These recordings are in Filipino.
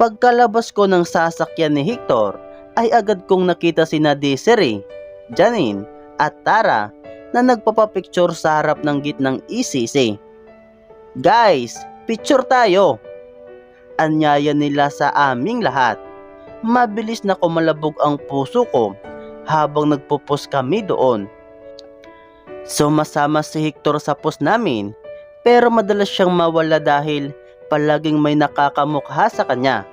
Pagkalabas ko ng sasakyan ni Hector, ay agad kong nakita sina Desiree, Janine, at Tara na nagpapapicture sa harap ng gitnang ECC. Guys, picture tayo! Anyaya nila sa aming lahat. Mabilis na kumalabog ang puso ko habang nagpupos kami doon. Sumasama si Hector sa post namin pero madalas siyang mawala dahil palaging may nakakamukha sa kanya.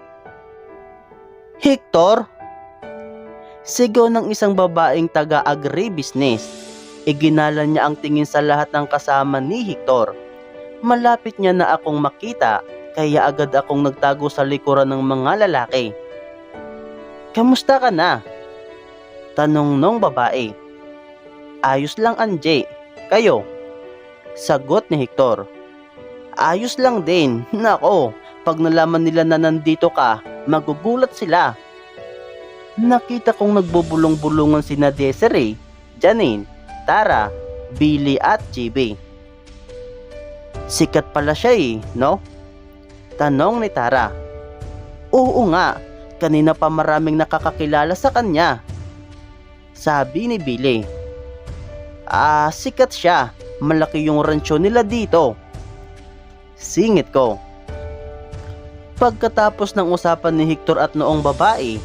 Hector? Sigaw ng isang babaeng taga-agribusiness. Iginala niya ang tingin sa lahat ng kasama ni Hector. Malapit niya na akong makita kaya agad akong nagtago sa likuran ng mga lalaki. Kamusta ka na? Tanong nung babae. Ayos lang Anje. Kayo? Sagot ni Hector. Ayos lang din. Nako, pag nalaman nila na nandito ka, magugulat sila. Nakita kong nagbubulong-bulungan sina Desiree, Janine, Tara, Billy at JB. Sikat pala siya eh, no? Tanong ni Tara. Oo nga, kanina pa maraming nakakakilala sa kanya. Sabi ni Billy. Ah, sikat siya. Malaki yung rancho nila dito. Singit ko. Pagkatapos ng usapan ni Hector at noong babae,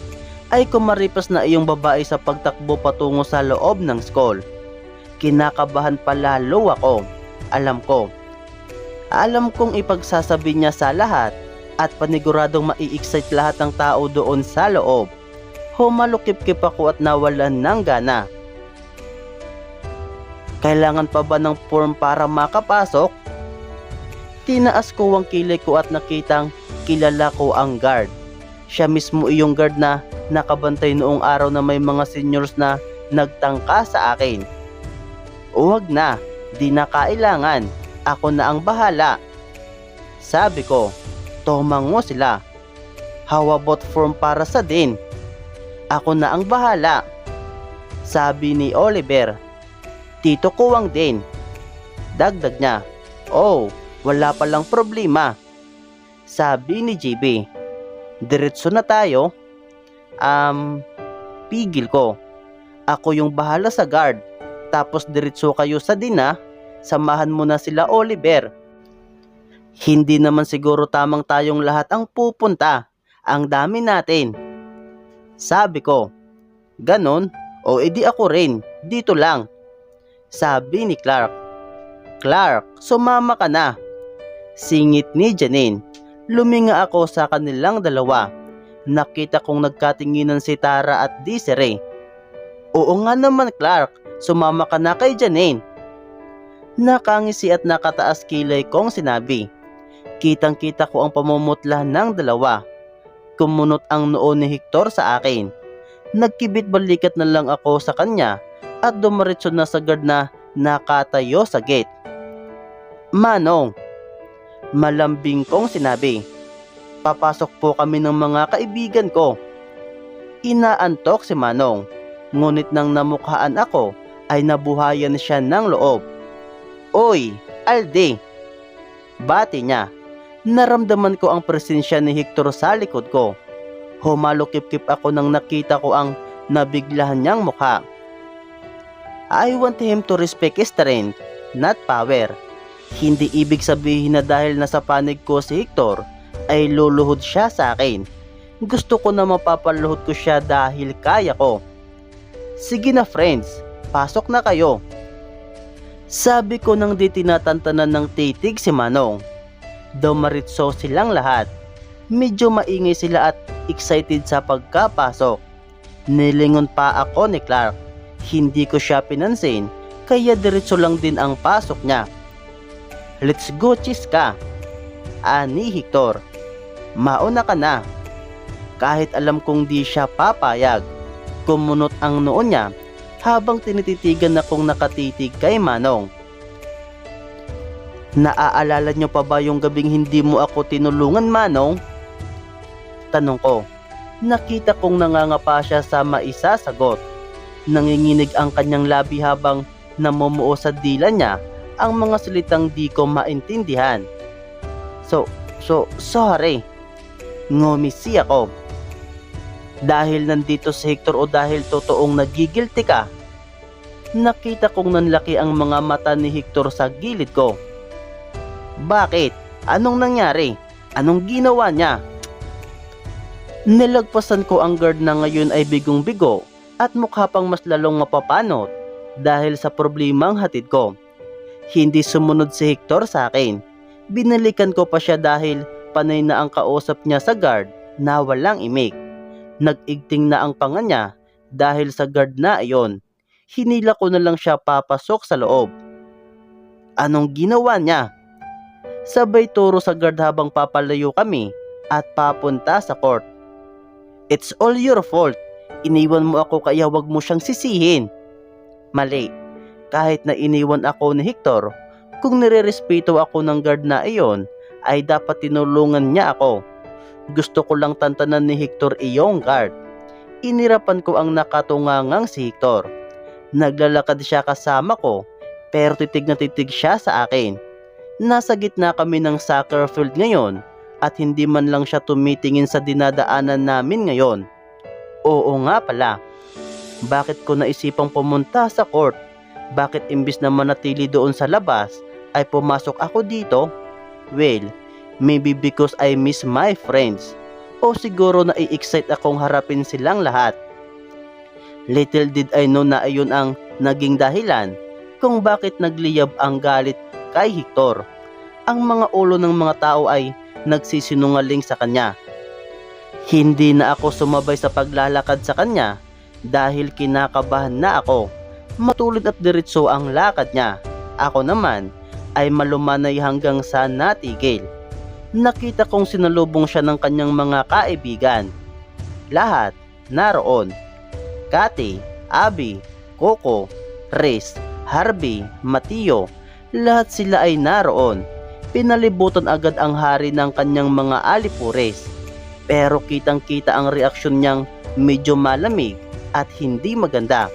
ay kumaripas na iyong babae sa pagtakbo patungo sa loob ng school. Kinakabahan pa lalo ako. Alam ko. Alam kong ipagsasabi niya sa lahat at paniguradong mai-excite lahat ng tao doon sa loob. Humalukip-kip ako at nawalan ng gana. Kailangan pa ba ng form para makapasok? Tinaas ko ang kilay ko at nakitang kilala ko ang guard. Siya mismo iyong guard na nakabantay noong araw na may mga seniors na nagtangka sa akin. Huwag na, di na kailangan. Ako na ang bahala. Sabi ko, tumango sila. How about form para sa din? Ako na ang bahala. Sabi ni Oliver, Tito Kuwang din. Dagdag niya, Oh, wala palang problema. Sabi ni JB, Diretso na tayo. Um, pigil ko. Ako yung bahala sa guard. Tapos diretso kayo sa dina. Samahan mo na sila Oliver. Hindi naman siguro tamang tayong lahat ang pupunta. Ang dami natin. Sabi ko, ganon, o edi ako rin, dito lang. Sabi ni Clark. Clark, sumama ka na. Singit ni Janine. Luminga ako sa kanilang dalawa. Nakita kong nagkatinginan si Tara at Desiree. Oo nga naman Clark, sumama ka na kay Janine. Nakangisi at nakataas kilay kong sinabi. Kitang kita ko ang pamumutla ng dalawa. Kumunot ang noo ni Hector sa akin. Nagkibit balikat na lang ako sa kanya at dumaritso na sa guard na nakatayo sa gate. Manong, malambing kong sinabi. Papasok po kami ng mga kaibigan ko. Inaantok si Manong, ngunit nang namukhaan ako ay nabuhayan siya ng loob. Oy, Alde! Bati niya. Naramdaman ko ang presensya ni Hector sa likod ko. Humalukip-kip ako nang nakita ko ang nabiglahan niyang mukha. I want him to respect strength, not power. Hindi ibig sabihin na dahil nasa panig ko si Hector, ay luluhod siya sa akin. Gusto ko na mapapaluhod ko siya dahil kaya ko. Sige na friends, pasok na kayo. Sabi ko nang di tinatantanan ng titig si Manong. Dumaritso silang lahat. Medyo maingay sila at excited sa pagkapasok. Nilingon pa ako ni Clark. Hindi ko siya pinansin, kaya diretso lang din ang pasok niya. Let's go, Chiska. Ani Hector. Mauna ka na. Kahit alam kong di siya papayag, kumunot ang noo niya habang tinititigan akong nakatitig kay Manong. Naaalala niyo pa ba yung gabing hindi mo ako tinulungan, Manong? Tanong ko. Nakita kong nangangapa siya sa maisasagot. Nanginginig ang kanyang labi habang namumuo sa dila niya ang mga salitang di ko maintindihan. So, so, sorry. ngumisi ako. Dahil nandito si Hector o dahil totoong nagigilty ka, nakita kong nanlaki ang mga mata ni Hector sa gilid ko. Bakit? Anong nangyari? Anong ginawa niya? Nilagpasan ko ang guard na ngayon ay bigong-bigo at mukha pang mas lalong mapapanot dahil sa problemang hatid ko. Hindi sumunod si Hector sa akin. Binalikan ko pa siya dahil panay na ang kausap niya sa guard na walang imik. Nag-igting na ang panga niya dahil sa guard na iyon. Hinila ko na lang siya papasok sa loob. Anong ginawa niya? Sabay turo sa guard habang papalayo kami at papunta sa court. It's all your fault. Iniwan mo ako kaya wag mo siyang sisihin. Mali. Kahit na iniwan ako ni Hector, kung nirerespeto ako ng guard na iyon, ay dapat tinulungan niya ako. Gusto ko lang tantanan ni Hector iyong guard. Inirapan ko ang nakatungangang si Hector. Naglalakad siya kasama ko, pero titig na titig siya sa akin. Nasa gitna kami ng soccer field ngayon at hindi man lang siya tumitingin sa dinadaanan namin ngayon. Oo nga pala. Bakit ko naisipang pumunta sa court? Bakit imbis na manatili doon sa labas, ay pumasok ako dito? Well, maybe because I miss my friends. O siguro na i-excite akong harapin silang lahat. Little did I know na ayun ang naging dahilan kung bakit nagliyab ang galit kay Hector. Ang mga ulo ng mga tao ay nagsisinungaling sa kanya. Hindi na ako sumabay sa paglalakad sa kanya dahil kinakabahan na ako. Matulid at diretso ang lakad niya. Ako naman ay malumanay hanggang sa natigil. Nakita kong sinalubong siya ng kanyang mga kaibigan. Lahat naroon. Kati, Abi, Coco, Riz, Harvey, Matio, lahat sila ay naroon. Pinalibutan agad ang hari ng kanyang mga alipures. Pero kitang kita ang reaksyon niyang medyo malamig at hindi maganda.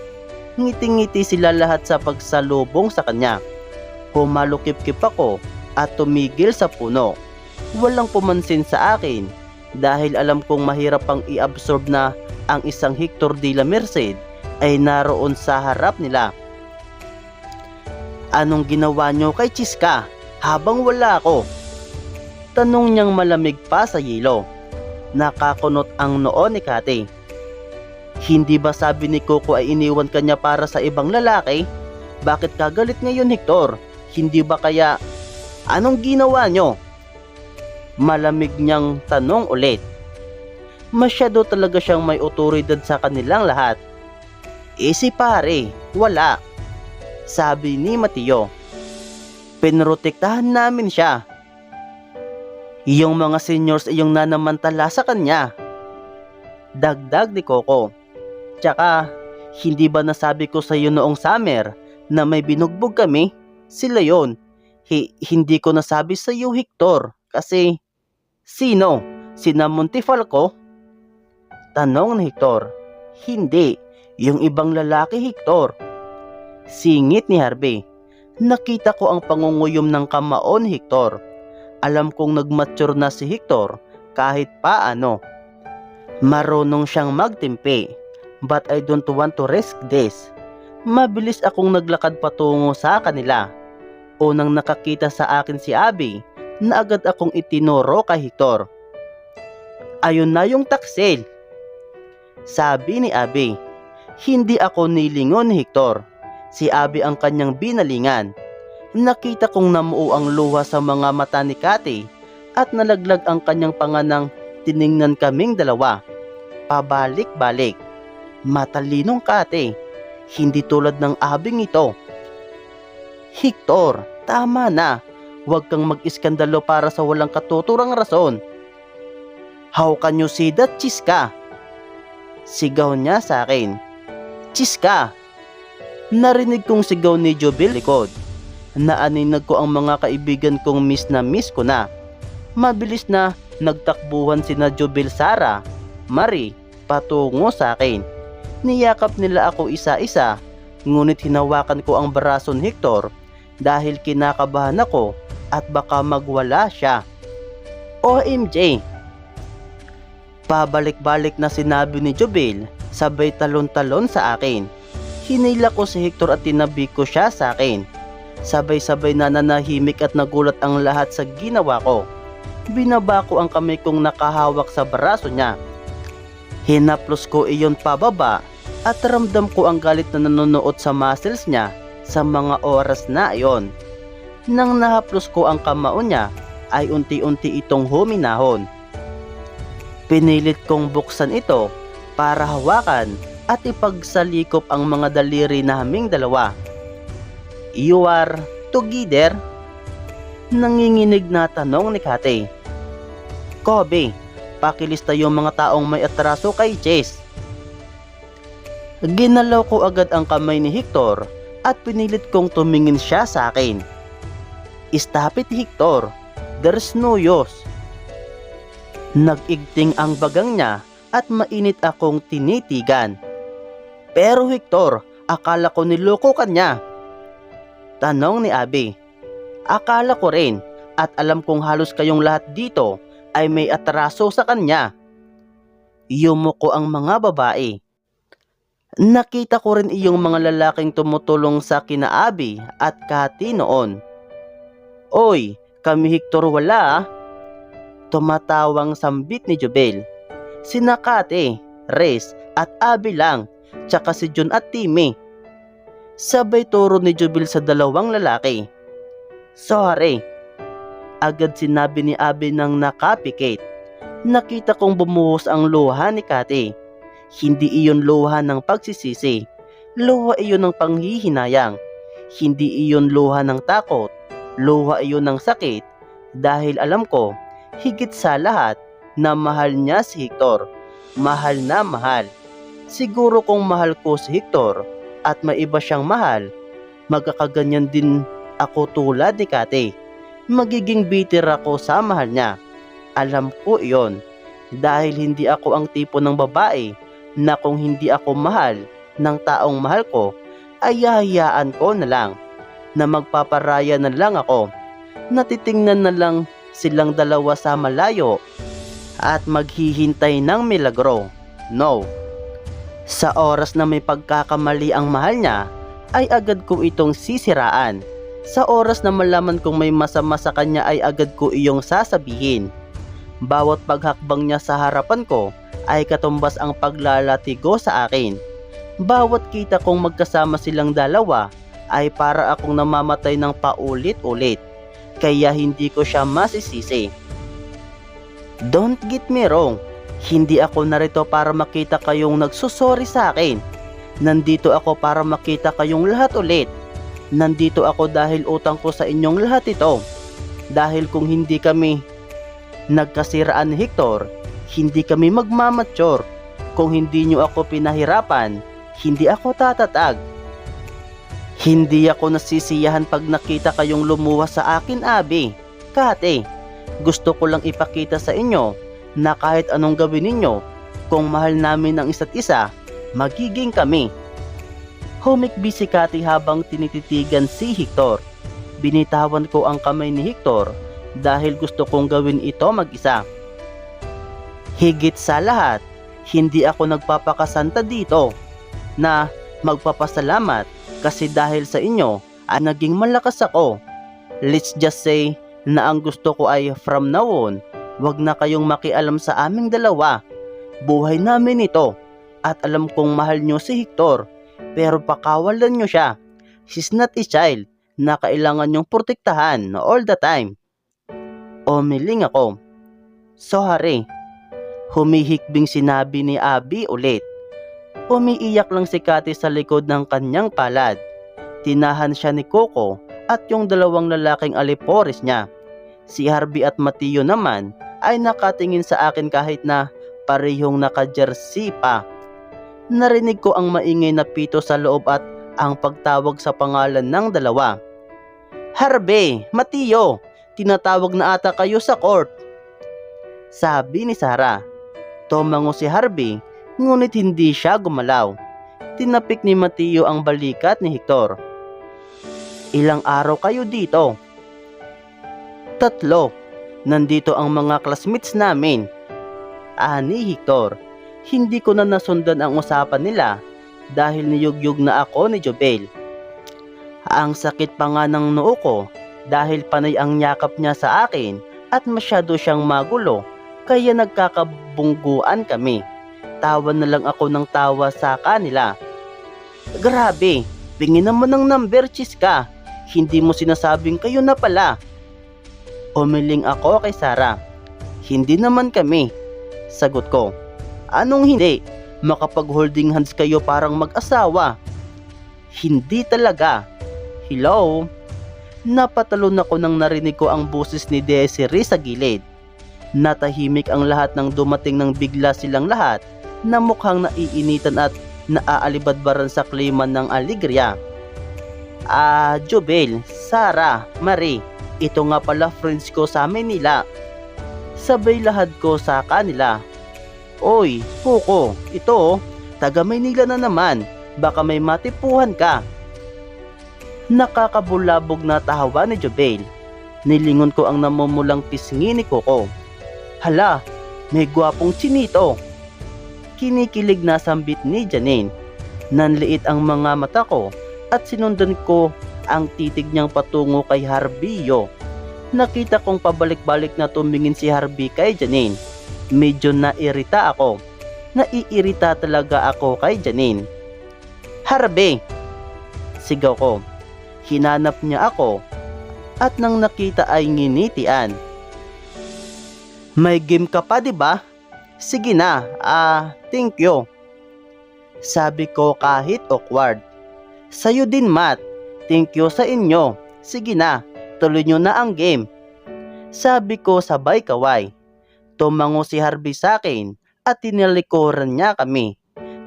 Ngiti-ngiti sila lahat sa pagsalubong sa kanya. Humalukip-kip ako at tumigil sa puno. Walang pumansin sa akin dahil alam kong mahirap pang i-absorb na ang isang Hector de la Merced ay naroon sa harap nila. Anong ginawa nyo kay Chiska habang wala ako? Tanong niyang malamig pa sa yelo. Nakakunot ang noo ni Kate. Hindi ba sabi ni Coco ay iniwan kanya para sa ibang lalaki? Bakit kagalit ngayon Hector? Hindi ba kaya... Anong ginawa nyo? Malamig niyang tanong ulit. Masyado talaga siyang may otoridad sa kanilang lahat. Eh si pare, wala. Sabi ni Mateo. Pinrotektahan namin siya. Yung mga seniors ay yung nanamantala sa kanya. Dagdag ni Coco. Tsaka, hindi ba nasabi ko sa iyo noong summer na may binugbog kami? Sila yon. Hi- hindi ko nasabi sa iyo, Hector. Kasi, sino? Sina Montifalco? Tanong ni Hector. Hindi. Yung ibang lalaki, Hector. Singit ni Harvey. Nakita ko ang pangunguyom ng kamao ni Hector. Alam kong nagmature na si Hector kahit paano. Marunong siyang magtimpi. But I don't want to risk this. Mabilis akong naglakad patungo sa kanila. Unang nakakita sa akin si Abby na agad akong itinuro kay Hector. Ayun na yung taksil. Sabi ni Abby. Hindi ako nilingon ni Hector. Si Abby ang kanyang binalingan. Nakita kong namuo ang luha sa mga mata ni Kati at nalaglag ang kanyang panganang tiningnan kaming dalawa. Pabalik-balik. Matalinong Kati. Hindi tulad ng abing ito. Hector, tama na. Huwag kang mag-iskandalo para sa walang katuturang rason. How can you see that, Chiska? Sigaw niya sa akin. Chiska! Narinig kong sigaw ni Jobil likod. Naaninag ko ang mga kaibigan kong miss na miss ko na. Mabilis na nagtakbuhan sina Jobil Sara, Marie, patungo sa akin. Niyakap nila ako isa-isa, ngunit hinawakan ko ang braso ni Hector dahil kinakabahan ako at baka magwala siya. OMJ! Pabalik-balik na sinabi ni Jubil, sabay talon-talon sa akin. Hinila ko si Hector at tinabi ko siya sa akin. Sabay-sabay na nanahimik at nagulat ang lahat sa ginawa ko. Binaba ko ang kamay kong nakahawak sa braso niya. Hinaplos ko iyon pababa at ramdam ko ang galit na nanonood sa muscles niya sa mga oras na iyon. Nang nahaplos ko ang kamao niya, ay unti-unti itong huminahon. Pinilit kong buksan ito para hawakan at ipagsalikop ang mga daliri naming dalawa. You are together? Nanginginig na tanong ni Kate. Kobe, pakilista yung mga taong may atraso kay Chase. Ginalaw ko agad ang kamay ni Hector at pinilit kong tumingin siya sa akin. Stop it Hector, there's no use. Nag-igting ang bagang niya at mainit akong tinitigan. Pero Hector, akala ko niloko ka niya. Tanong ni Abby. Akala ko rin at alam kong halos kayong lahat dito ay may atraso sa kanya. Yumuko ang mga babae. Nakita ko rin iyong mga lalaking tumutulong sa kina Abby at Kati noon. Oy, kami Hector wala ah. Tumatawang sambit ni Jubel. Sina Kate, Rez at Abby lang, tsaka si Jun at Timmy. Sabay turo ni Jubel sa dalawang lalaki. Sorry. Agad sinabi ni Abby nang nakapikit. Nakita kong bumuhos ang luha ni Kate. Hindi iyon luha ng pagsisisi. Luha iyon ng panghihinayang. Hindi iyon luha ng takot. Luha iyon ng sakit dahil alam ko higit sa lahat na mahal niya si Hector. Mahal na mahal. Siguro kung mahal ko si Hector at may iba siyang mahal, magkakaganyan din ako tulad ni Kate. Magiging bitter ako sa mahal niya. Alam ko iyon dahil hindi ako ang tipo ng babae na kung hindi ako mahal ng taong mahal ko, ay hahayaan ko na lang na magpaparaya na lang ako. Natitingnan na lang silang dalawa sa malayo at maghihintay ng milagro. No. Sa oras na may pagkakamali ang mahal niya, ay agad ko itong sisiraan. Sa oras na malaman kong may masama sa kanya ay agad ko iyong sasabihin. Bawat paghakbang niya sa harapan ko ay katumbas ang paglalatigo sa akin. Bawat kita kong magkasama silang dalawa ay para akong namamatay ng paulit-ulit. Kaya hindi ko siya masisisi. Don't get me wrong, hindi ako narito para makita kayong nagsusori sa akin. Nandito ako para makita kayong lahat ulit. Nandito ako dahil utang ko sa inyong lahat ito. Dahil kung hindi kami nagkasiraan Hector, hindi kami magmamature. Kung hindi nyo ako pinahirapan, hindi ako tatatag. Hindi ako nasisiyahan pag nakita kayong lumuha sa akin, Abi. Kate, gusto ko lang ipakita sa inyo na kahit anong gawin ninyo, kung mahal namin ang isa't isa, magiging kami. Humikbi si Kati habang tinititigan si Hector. Binitawan ko ang kamay ni Hector dahil gusto kong gawin ito mag-isa. Higit sa lahat, hindi ako nagpapakasanta dito na magpapasalamat kasi dahil sa inyo ay naging malakas ako. Let's just say na ang gusto ko ay from now on, wag na kayong makialam sa aming dalawa. Buhay namin ito at alam kong mahal nyo si Hector pero pakawalan nyo siya. She's not a child na kailangan nyong protektahan all the time. Umiling ako. Sorry. Humihikbing sinabi ni Abby ulit. Umiiyak lang si Kati sa likod ng kanyang palad. Tinahan siya ni Coco at yung dalawang lalaking alipores niya. Si Harvey at Mateo naman ay nakatingin sa akin kahit na parehong naka-jersey pa. Narinig ko ang maingay na pito sa loob at ang pagtawag sa pangalan ng dalawa. Harvey, Mateo, tinatawag na ata kayo sa court. Sabi ni Sarah. Tumango si Harvey, ngunit hindi siya gumalaw. Tinapik ni Mateo ang balikat ni Hector. Ilang araw kayo dito? Tatlo. Nandito ang mga classmates namin. ah ni Hector. Hindi ko na nasundan ang usapan nila dahil niyugyug na ako ni Jobel. Ang sakit pa nga ng noo ko dahil panay ang yakap niya sa akin at masyado siyang magulo kaya nagkakabungguan kami. Tawa na lang ako ng tawa sa kanila. Grabe, pingin naman ng number ka. Hindi mo sinasabing kayo na pala. Umiling ako kay Sarah. Hindi naman kami. Sagot ko. Anong hindi? Makapag-holding hands kayo parang mag-asawa. Hindi talaga. Hello? Napatalon ako nang narinig ko ang boses ni Desiree sa gilid. Natahimik ang lahat nang dumating ng bigla silang lahat na mukhang naiinitan at naaalibadbaran sa klima ng aligria. Ah, Jubel, Sara, Marie, ito nga pala friends ko sa Manila. Sabay lahad ko sa kanila. Oy, Kuko, ito oh, taga Maynila na naman, baka may matipuhan ka. Nakakabulabog na tawa ni Jubel. Nilingon ko ang namumulang pisngi ni Kuko. Hala, may gwapong chinito. Kinikilig na sambit ni Janine. Nanliit ang mga mata ko at sinundan ko ang titig niyang patungo kay Harbio. Nakita kong pabalik-balik na tumingin si Harvey kay Janine. Medyo nairita ako. Naiirita talaga ako kay Janine. Harvey! Sigaw ko. Hinanap niya ako at nang nakita ay nginitian. May game ka pa, ba? Sige na, ah, thank you. Sabi ko kahit awkward. Sa'yo din, Matt. Thank you sa inyo. Sige na, tuloy nyo na ang game. Sabi ko sabay kaway. Tumango si Harvey sa akin at tinalikuran niya kami.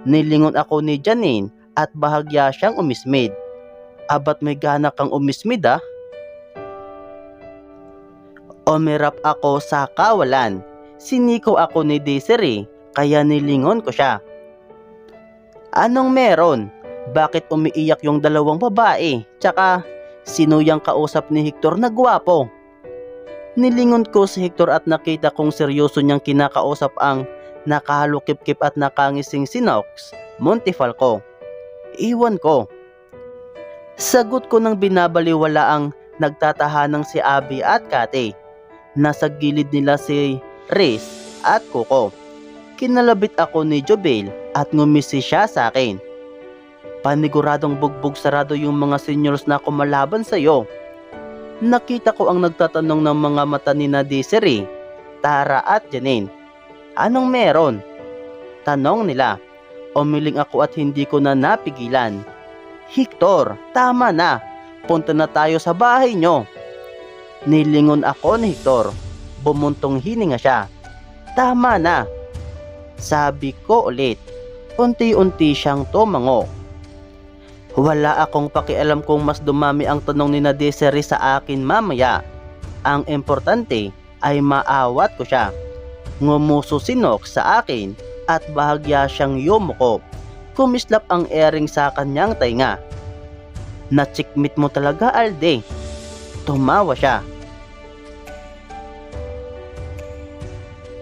Nilingon ako ni Janine at bahagya siyang umismid. Abat may gana kang umismid ah. Umirap ako sa kawalan. Siniko ako ni Desiree kaya nilingon ko siya. Anong meron? Bakit umiiyak yung dalawang babae? Tsaka, sino yung kausap ni Hector na gwapo? Nilingon ko si Hector at nakita kong seryoso niyang kinakausap ang nakahalukip-kip at nakangising si Nox, Montifalco. Iwan ko. Sagot ko nang binabaliwala ang nagtatahanang si Abby at Kate. Nasa gilid nila si Riz at Coco. Kinalabit ako ni Jobel at ngumisi siya sa akin. Paniguradong bugbog sarado yung mga seniors na kumalaban sa iyo. Nakita ko ang nagtatanong ng mga mata ni na Tara at Janine. Anong meron? Tanong nila. Umiling ako at hindi ko na napigilan. Hector, tama na. Punta na tayo sa bahay nyo. Nilingon ako ni Hector. Bumuntong hininga siya. Tama na. Sabi ko ulit. Unti-unti siyang tumango. Wala akong pakialam kung mas dumami ang tanong ni na Desiree sa akin mamaya. Ang importante ay maawat ko siya. Ngumuso si Nox sa akin at bahagya siyang yumuko. Kumislap ang airing sa kanyang tainga. Natsikmit mo talaga Alde. Tumawa siya.